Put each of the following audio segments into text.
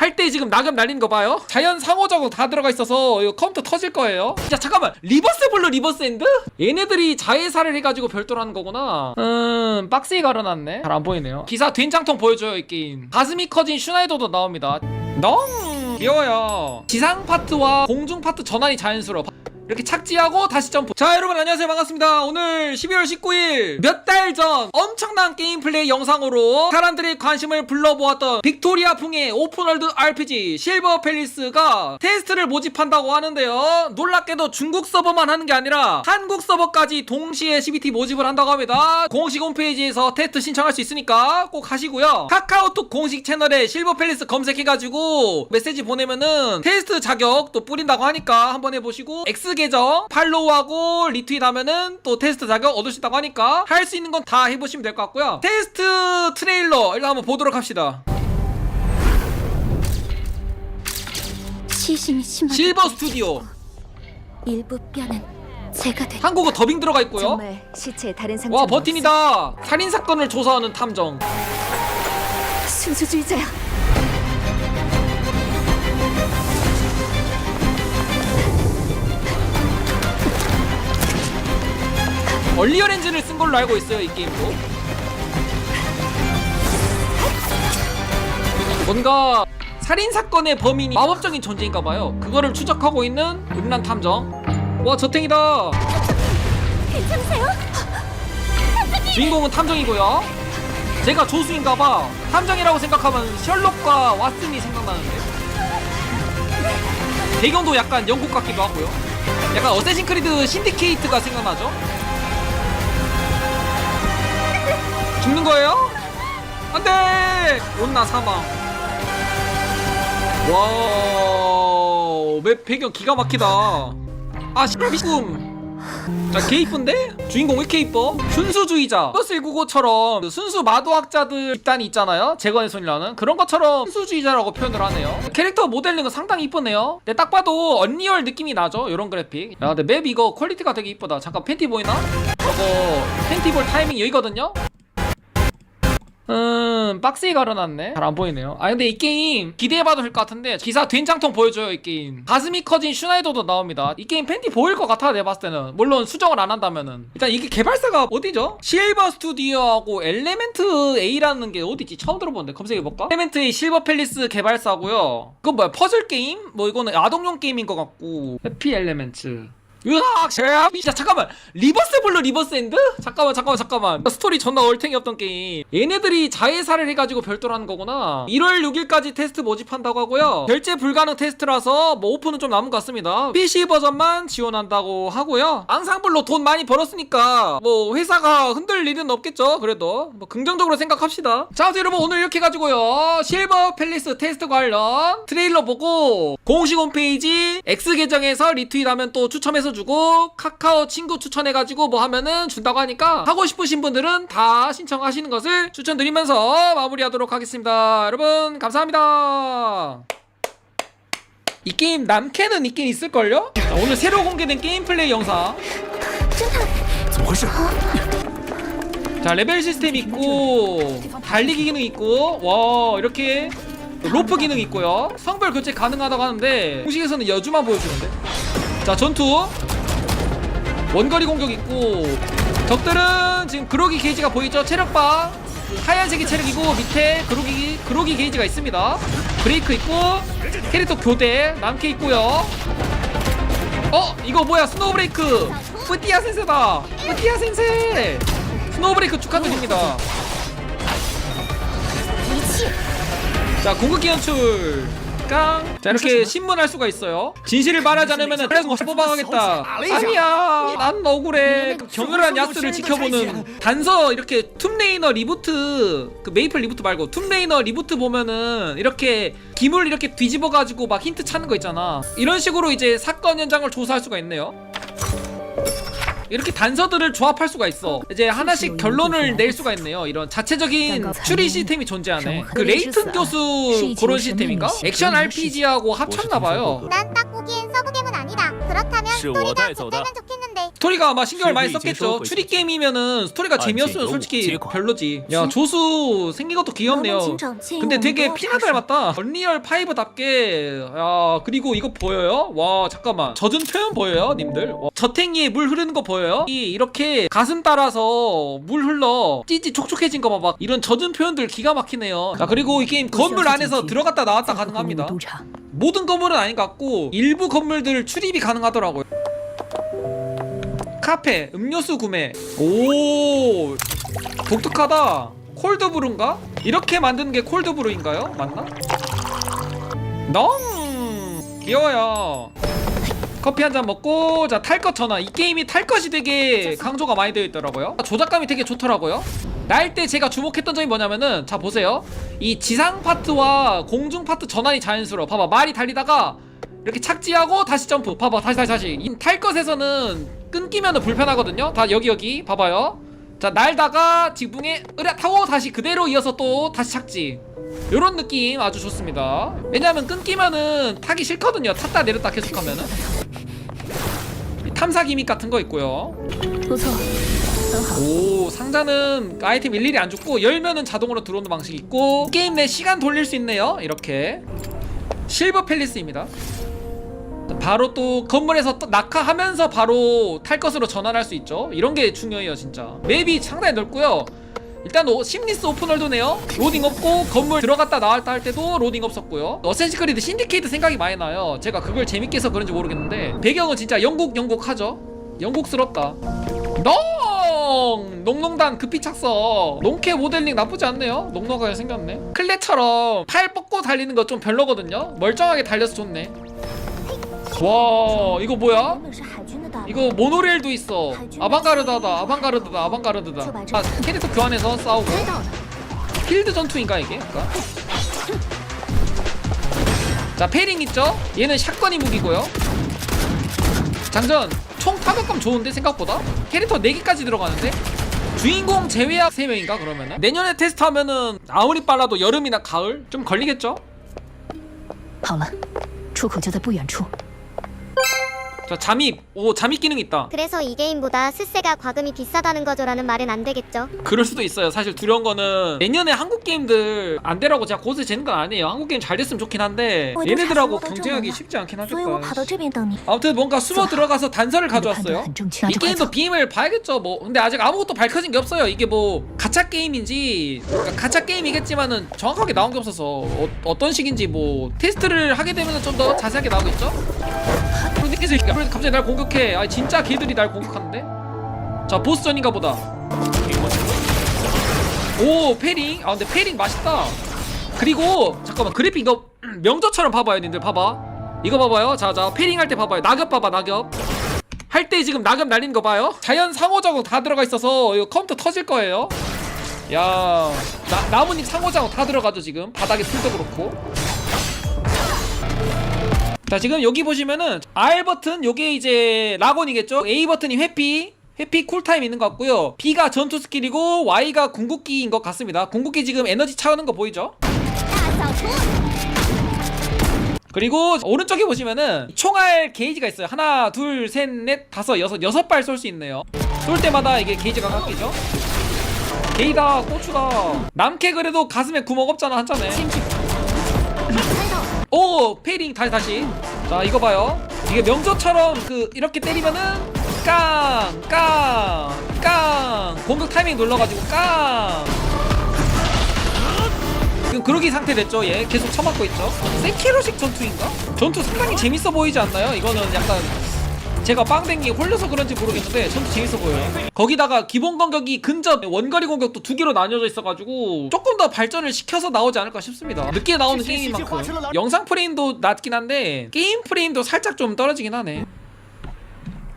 할 때 지금 낙엽 날리는 거 봐요. 자연 상호 적응 다 들어가 있어서 이거 컴퓨터 터질 거예요. 자 잠깐만. 리버스 블루 리버스 엔드? 얘네들이 자해사를 해가지고 별도로 하는 거구나. 음 박스에 가려놨네. 잘 안 보이네요. 기사 된장통 보여줘요 이 게임. 가슴이 커진 슈나이더도 나옵니다. 너무 귀여워요. 지상 파트와 공중 파트 전환이 자연스러워 이렇게 착지하고 다시 점프. 자 여러분 안녕하세요. 반갑습니다. 오늘 12월 19일 몇 달 전 엄청난 게임 플레이 영상으로 사람들의 관심을 불러보았던 빅토리아 풍의 오픈월드 RPG 실버 팰리스가 테스트를 모집한다고 하는데요. 놀랍게도 중국 서버만 하는 게 아니라 한국 서버까지 동시에 CBT 모집을 한다고 합니다. 공식 홈페이지에서 테스트 신청할 수 있으니까 꼭 하시고요. 카카오톡 공식 채널에 실버 팰리스 검색해가지고 메시지 보내면은 테스트 자격 또 뿌린다고 하니까 한번 해보시고 X 계정 팔로우하고 리트윗하면은 또 테스트 자격 얻을 수 있다고 하니까 할 수 있는 건 다 해보시면 될 것 같고요. 테스트 트레일러 일단 한번 보도록 합시다. 시신이 심하게 실버 스튜디오. 일부 뼈는 제가 된 한국어 더빙 들어가 있고요. 정말 시체에 다른 와 버틴이다. 살인 사건을 조사하는 탐정. 순수주의자야 얼리얼 엔진을 쓴 걸로 알고 있어요 이 게임도. 뭔가 살인 사건의 범인이 마법적인 존재인가봐요. 그거를 추적하고 있는 음란 탐정. 와 저탱이다! 괜찮으세요? 주인공은 탐정이고요. 제가 조수인가봐. 탐정이라고 생각하면 셜록과 왓슨이 생각나는데. 배경도 약간 영국 같기도 하고요. 약간 어쌔신 크리드 신디케이트가 생각나죠? 죽는 거예요? 안 돼! 온나 사망 와, 맵 배경 기가 막히다. 아, 미꿈. 자, 개 이쁜데? 주인공 왜 이렇게 이뻐? 순수주의자. 버스 199처럼 순수 마도학자들 집단이 있잖아요? 재건의 손이라는. 그런 것처럼 순수주의자라고 표현을 하네요. 캐릭터 모델링은 상당히 이쁘네요. 근데 딱 봐도 언리얼 느낌이 나죠? 이런 그래픽. 야, 근데 맵 이거 퀄리티가 되게 이쁘다. 잠깐 팬티 보이나? 저거 팬티 볼 타이밍 여기거든요? 음 박스에 가려놨네. 잘 안 보이네요. 아 근데 이 게임 기대해봐도 될 것 같은데 기사 된장통 보여줘요 이 게임. 가슴이 커진 슈나이더도 나옵니다. 이 게임 팬티 보일 것 같아 내가 봤을 때는. 물론 수정을 안 한다면은. 일단 이게 개발사가 어디죠? 실버 스튜디오하고 엘레멘트 A라는 게 어디지? 처음 들어보는데 검색해볼까? 엘레멘트 A 실버 팰리스 개발사고요. 그건 뭐야? 퍼즐 게임? 뭐 이거는 아동용 게임인 것 같고. 해피 엘레멘트 으악 진짜 잠깐만. 리버스 블루 리버스 엔드? 잠깐만 잠깐만 잠깐만. 스토리 존나 얼탱이었던 게임. 얘네들이 자해사를 해가지고 별도로 하는 거구나. 1월 6일까지 테스트 모집한다고 하고요. 결제 불가능 테스트라서 뭐 오픈은 좀 남은 것 같습니다. PC 버전만 지원한다고 하고요. 앙상블로 돈 많이 벌었으니까 뭐 회사가 흔들 일은 없겠죠 그래도. 뭐 긍정적으로 생각합시다. 자 여러분 오늘 이렇게 해가지고요. 실버 팰리스 테스트 관련 트레일러 보고 공식 홈페이지 X 계정에서 리트윗하면 또 추첨해서 주고 카카오 친구 추천해가지고 뭐 하면은 준다고 하니까 하고 싶으신 분들은 다 신청하시는 것을 추천드리면서 마무리하도록 하겠습니다 여러분 감사합니다 이 게임 남캐는 있긴 있을걸요? 자, 오늘 새로 공개된 게임 플레이 영상 怎么回事？ 자 레벨 시스템 있고 달리기 기능 있고 와 이렇게 로프 기능 있고요 성별 교체 가능하다고 하는데 공식에서는 여주만 보여주는데 자 전투. 원거리 공격 있고 적들은 지금 그로기 게이지가 보이죠? 체력바. 하얀색이 체력이고 밑에 그로기 그로기 게이지가 있습니다. 브레이크 있고 캐릭터 교대 남캐 있고요. 어 이거 뭐야? 스노우 브레이크. 뿌띠아 센세다. 뿌띠아 센세. 스노우 브레이크 축하드립니다. 자 공격기 연출 깡. 자 이렇게 신문할 수가 있어요. 진실을 말하지 않으면 그래서 뽑아가겠다. 아니야 난 억울해. 그 경멸한 야스를 지켜보는 단서 이렇게 툼레이너 리부트 그 메이플 리부트 말고 툼레이너 리부트 보면은 이렇게 기물 이렇게 뒤집어가지고 막 힌트 찾는 거 있잖아. 이런 식으로 이제 사건 현장을 조사할 수가 있네요 이렇게 단서들을 조합할 수가 있어. 이제 하나씩 결론을 낼 수가 있네요. 이런 자체적인 추리 시스템이 존재하네. 그 레이튼 교수 그런 시스템인가? 액션 RPG하고 합쳤나봐요. 난 딱고기엔 서구갱은 아니다. 그렇다면 스토리가 좋다면 좋겠네. 스토리가 아마 신경을 많이 썼겠죠. 추리 게임이면은 스토리가 아, 재미없으면 솔직히 제일 별로지. 야 조수 생긴 것도 귀엽네요. 근데 되게 피나 닮았다. 언리얼 5답게. 야 그리고 이거 보여요? 와 잠깐만 젖은 표현 보여요, 님들? 와, 저탱이에 물 흐르는 거 보여요? 이 이렇게 가슴 따라서 물 흘러 찌찌 촉촉해진 거 봐봐. 이런 젖은 표현들 기가 막히네요. 자 그리고 이 게임 건물 안에서 들어갔다 나왔다 가능합니다. 모든 건물은 아닌 것 같고 일부 건물들 출입이 가능하더라고요. 카페, 음료수 구매. 오, 독특하다. 콜드브루인가? 이렇게 만드는 게 콜드브루인가요? 맞나? 너무 귀여워요. 커피 한 잔 먹고 자 탈 것 전화 이 게임이 탈 것이 되게 강조가 많이 되어 있더라고요 조작감이 되게 좋더라고요 날 때 제가 주목했던 점이 뭐냐면은 자 보세요 이 지상 파트와 공중 파트 전환이 자연스러워 봐봐 말이 달리다가 이렇게 착지하고 다시 점프 봐봐 다시 다시 다시 이탈 것에서는 끊기면 불편하거든요. 다 여기 여기. 봐봐요. 자 날다가 지붕에 으랴 타고 다시 그대로 이어서 또 다시 착지. 요런 느낌 아주 좋습니다. 왜냐면 끊기면은 타기 싫거든요. 탔다 내렸다 계속하면은. 탐사 기믹 같은 거 있고요. 오 상자는 아이템 일일이 안 죽고 열면은 자동으로 들어오는 방식 있고 게임 내 시간 돌릴 수 있네요. 이렇게. 실버 팰리스입니다. 바로 또 건물에서 또 낙하하면서 바로 탈 것으로 전환할 수 있죠. 이런 게 중요해요 진짜. 맵이 상당히 넓고요. 일단 오, 심리스 오픈월드네요. 로딩 없고 건물 들어갔다 나왔다 할 때도 로딩 없었고요. 어센시 크리드 신디케이트 생각이 많이 나요. 제가 그걸 재밌게 해서 그런지 모르겠는데 배경은 진짜 영국 영국 하죠? 영국스럽다. 농! 농농단 급히 착석. 농캐 모델링 나쁘지 않네요. 농농하게 생겼네. 클레처럼 팔 뻗고 달리는 거 좀 별로거든요. 멀쩡하게 달려서 좋네 와 이거 뭐야? 那是海军的大 이거 모노레일도 있어 아방가르드다 아방가르드다 아방가르드다 아 캐릭터 교환해서 싸우고 知道了， 필드 전투인가 이게? 약간? 자 페링 있죠? 얘는 샷건이 무기고요 장전 총 타격감 좋은데 생각보다? 캐릭터 4개까지 들어가는데? 주인공 제외학 3명인가 그러면은? 내년에 테스트하면은 아무리 빨라도 여름이나 가을? 좀 걸리겠죠? 好了，出口就在不远处。 자 잠입 오 잠입 기능 있다 그래서 이 게임보다 스세가 과금이 비싸다는 거죠라는 말은 안 되겠죠. 그럴 수도 있어요. 사실 두려운 거는 내년에 한국 게임들 안 되라고 제가 고스 재는 건 아니에요. 한국 게임 잘 됐으면 좋긴 한데 어, 너 얘네들하고 잘 경쟁하기 들어가잖아. 쉽지 않긴 所以我跑到 하겠다. 这边等你。 아무튼 뭔가 숨어 들어가서 단서를 你的判断 가져왔어요. 很正确，那 이 就快 게임도 走。 비밀을 봐야겠죠. 뭐 근데 아직 아무것도 밝혀진 게 없어요. 이게 뭐 가짜 게임인지 그러니까 가짜 게임이겠지만은 정확하게 나온 게 없어서 어, 떤 식인지 뭐 테스트를 하게 되면 좀 더 자세하게 나오겠죠. 그런데 새끼가 갑자기 날 공격해. 아 진짜 걔들이 날 공격하는데. 자 보스전인가 보다. 오 페링? 아 근데 페링 맛있다. 그리고 잠깐만 그래픽 이거 명저처럼 봐봐요 님들. 봐봐. 이거 봐봐요. 자자 페링 할 때 봐봐요. 낙엽 봐봐 낙엽. 할 때 지금 낙엽 날리는 거 봐요. 자연 상호작용 다 들어가 있어서 이거 컴퓨터 터질 거예요. 야 나, 나뭇잎 상호작용 다 들어가죠 지금. 바닥에 풀도 그렇고 자 지금 여기 보시면은 R 버튼 요게 이제 락온이겠죠? A 버튼이 회피 회피 쿨타임 있는 것 같고요. B가 전투 스킬이고 Y가 궁극기인 것 같습니다. 궁극기 지금 에너지 차오는 거 보이죠? 그리고 오른쪽에 보시면은 총알 게이지가 있어요. 하나 둘셋넷 다섯 여섯 여섯 발 쏠 수 있네요. 쏠 때마다 이게 게이지가 깎이죠? 게이다 고추다. 남캐 그래도 가슴에 구멍 없잖아 한참에 오 페이링 다시 다시. 자 이거 봐요. 이게 명저처럼 그 이렇게 때리면은 깡깡깡. 공격 타이밍 눌러가지고 깡. 지금 그러기 상태 됐죠? 얘 계속 쳐맞고 있죠? 세키로식 전투인가? 전투 상당히 재밌어 보이지 않나요? 이거는 약간 제가 빵댕이에 홀려서 그런지 모르겠는데 전투 재밌어 보여요. 거기다가 기본 공격이 근접 원거리 공격도 두 개로 나뉘어져 있어가지고 조금 더 발전을 시켜서 나오지 않을까 싶습니다. 늦게 나오는 게임인 만큼 영상 프레임도 낮긴 한데 게임 프레임도 살짝 좀 떨어지긴 하네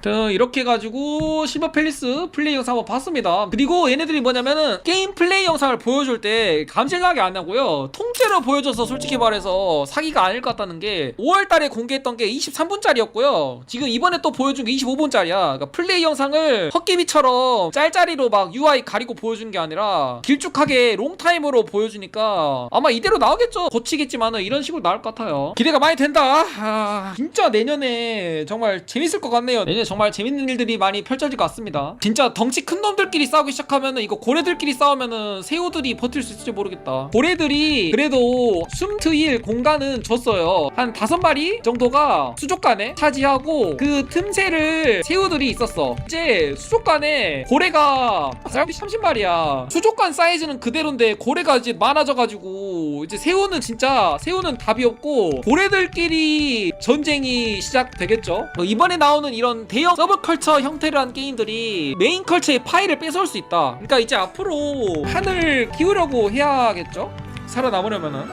자, 이렇게 해가지고 실버 팰리스 플레이 영상 한번 봤습니다. 그리고 얘네들이 뭐냐면은 게임 플레이 영상을 보여줄 때 감질나게 안 하고요. 통째로 보여줘서 솔직히 말해서 사기가 아닐 것 같다는 게 5월달에 공개했던 게 23분짜리였고요. 지금 이번에 또 보여준 게 25분짜리야. 그러니까 플레이 영상을 헛개비처럼 짤짤이로 막 UI 가리고 보여주는 게 아니라 길쭉하게 롱타임으로 보여주니까 아마 이대로 나오겠죠. 고치겠지만은 이런 식으로 나올 것 같아요. 기대가 많이 된다. 아, 진짜 내년에 정말 재밌을 것 같네요. 내년에 정말 재밌는 일들이 많이 펼쳐질 것 같습니다. 진짜 덩치 큰 놈들끼리 싸우기 시작하면은 이거 고래들끼리 싸우면은 새우들이 버틸 수 있을지 모르겠다. 고래들이 그래도 숨 트일 공간은 줬어요. 한 다섯 마리 정도가 수족관에 차지하고 그 틈새를 새우들이 있었어. 이제 수족관에 고래가 30마리야. 수족관 사이즈는 그대로인데 고래가 이제 많아져가지고 이제 새우는 진짜 새우는 답이 없고 고래들끼리 전쟁이 시작되겠죠. 뭐 이번에 나오는 이런 대형 서브컬처 형태를 한 게임들이 메인 컬처의 파일을 뺏어올 수 있다. 그러니까 이제 앞으로 판을 키우려고 해야겠죠. 살아남으려면은